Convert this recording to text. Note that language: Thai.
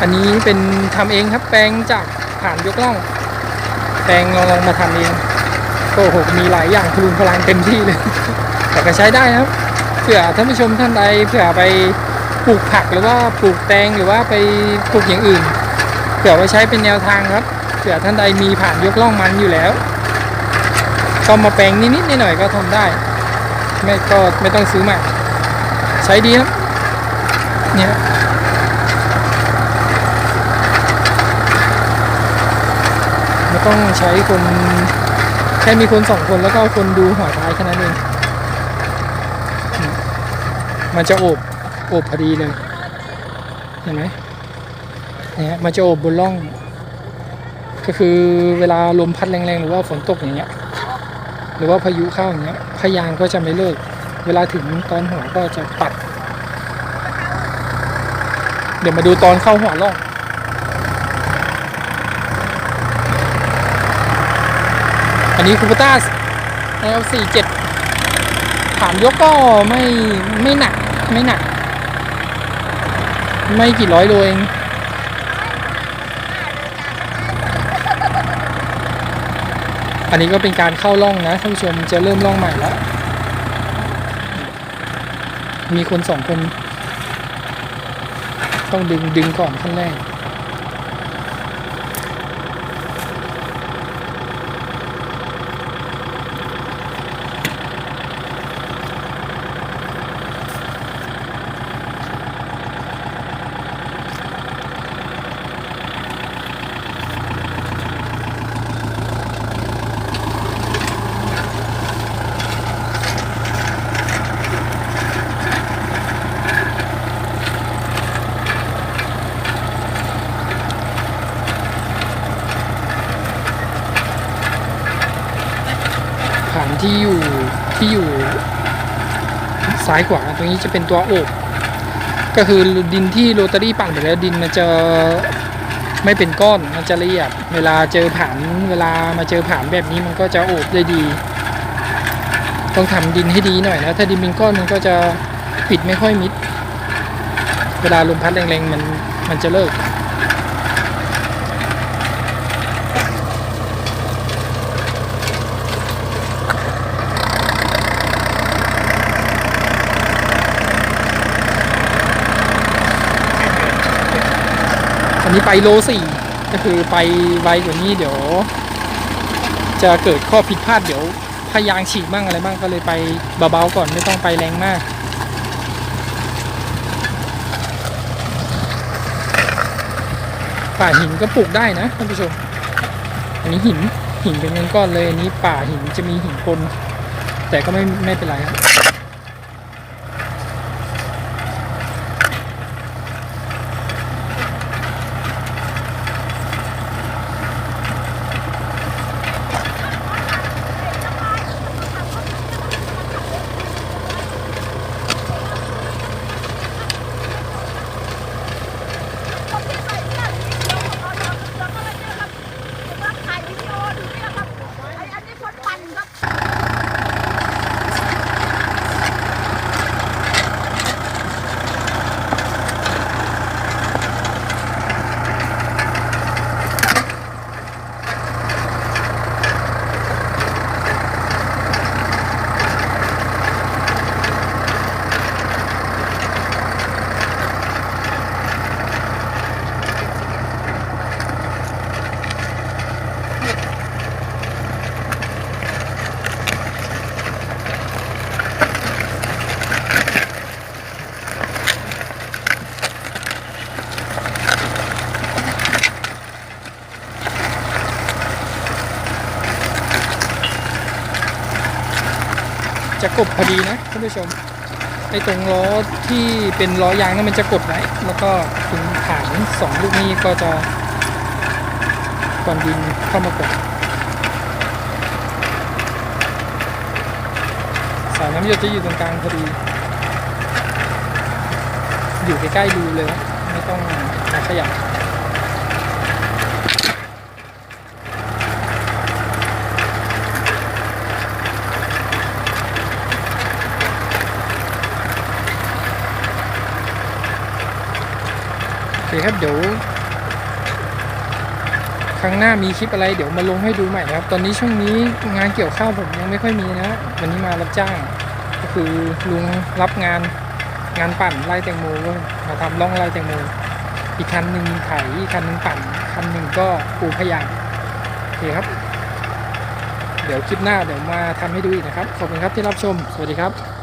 อันนี้เป็นทำเองครับ แปลงจากผ่านยกล่อง แปลงลองลองมาทำเองก็โหมีหลายอย่างพลุงพลังเต็มที่เลย แต่ก็ใช้ได้ครับเผื่อท่านผู้ชมท่านใดเผื่อไปปลูกผักหรือว่าปลูกแตงหรือว่าไปปลูกอย่างอื่นเผื่อไว้ใช้เป็นแนวทางครับเผื่อท่านใดมีผ่านยกล่องมันอยู่แล้วก็มาแปลงนิดๆหน่อยๆก็ทำได้ ไม่ก็ไม่ต้องซื้อใหม่ใช้ดีครับเนี่ยไม่ ต้องใช้คนแค่มีคนสองคนแล้วก็คนดูหัวท้ายแค่นั้นเอง มันจะโอบโอบพอดีเลย เห็นไหมเนี่ยมันจะโอบบนร่อง ก็คือเวลาลมพัดแรงๆ หรือว่าฝนตกอย่างเงี้ย หรือว่าพายุเข้าอย่างเงี้ยพยางก็จะไม่เลิก เวลาถึงตอนหัวก็จะตัด เดี๋ยวมาดูตอนเข้าหัวล่อง อันนี้คูปต้า L47 ฐานยกก็ไม่ไม่หนักไม่หนัก ไม่กี่ร้อยโลเองอันนี้ก็เป็นการเข้าล่องนะท่านผู้ชมจะเริ่มล่องใหม่แล้ว มีคนสองคน ต้องดึงดึงก่อนขั้นแรก ที่อยู่ที่อยู่ซ้ายขวาตรงนี้จะเป็นตัวโอบก็คือดินที่โรตารี่ปั่นไปแล้วดินมันจะไม่เป็นก้อนมันจะละเอียดเวลาเจอผานเวลามาเจอผานแบบนี้มันก็จะโอบได้ดี ต้องทำดินให้ดีหน่อยนะถ้าดินเป็นก้อนมันก็จะปิดไม่ค่อยมิด เวลาลมพัดแรงๆมันมันจะเลิก นนี้ไปโลสี่ก็คือไปไวกว่านี้เดี๋ยว จะเกิดข้อผิดพลาดเดี๋ยวพยางฉีกบ้างอะไรบ้างก็เลยไปเบาๆก่อนไม่ต้องไปแรงมากป่าหินก็ปลูกได้นะท่านผู้ชม อันนี้หินหินเป็นเงินก้อนเลยอันนี้ป่าหินจะมีหินปนแต่ก็ไม่ไม่เป็นไรครับ ถ่ายวิดีโอดูนี่นะครับไอ้อันนี้คนปั่นครับ จะกบพอดีนะท่านผู้ชมไอ้ตรงล้อที่เป็นล้อยางนั่นมันจะกดไว้แล้วก็ถึงฐานสองลูกนี้ก็จะก่อนดินเข้ามากดสายน้ำหยดจะอยู่ตรงกลางพอดี อยู่ใกล้ๆรูเลย ไม่ต้องขยับ ครับเดี๋ยวครั้งหน้ามีคลิปอะไรเดี๋ยวมาลงให้ดูใหม่นะครับ ตอนนี้ช่วงนี้งานเกี่ยวข้าวผมยังไม่ค่อยมีนะ วันนี้มารับจ้าง ก็คือลุงรับงานงานปั่นไล่แตงโมก็มาทำร่องไล่แตงโมอีกคันหนึ่งไถอีกคันหนึ่งปั่นคันหนึ่งก็ปูพยางโอเคครับ เดี๋ยวคลิปหน้าเดี๋ยวมาทำให้ดูอีกนะครับขอบคุณครับที่รับชม สวัสดีครับ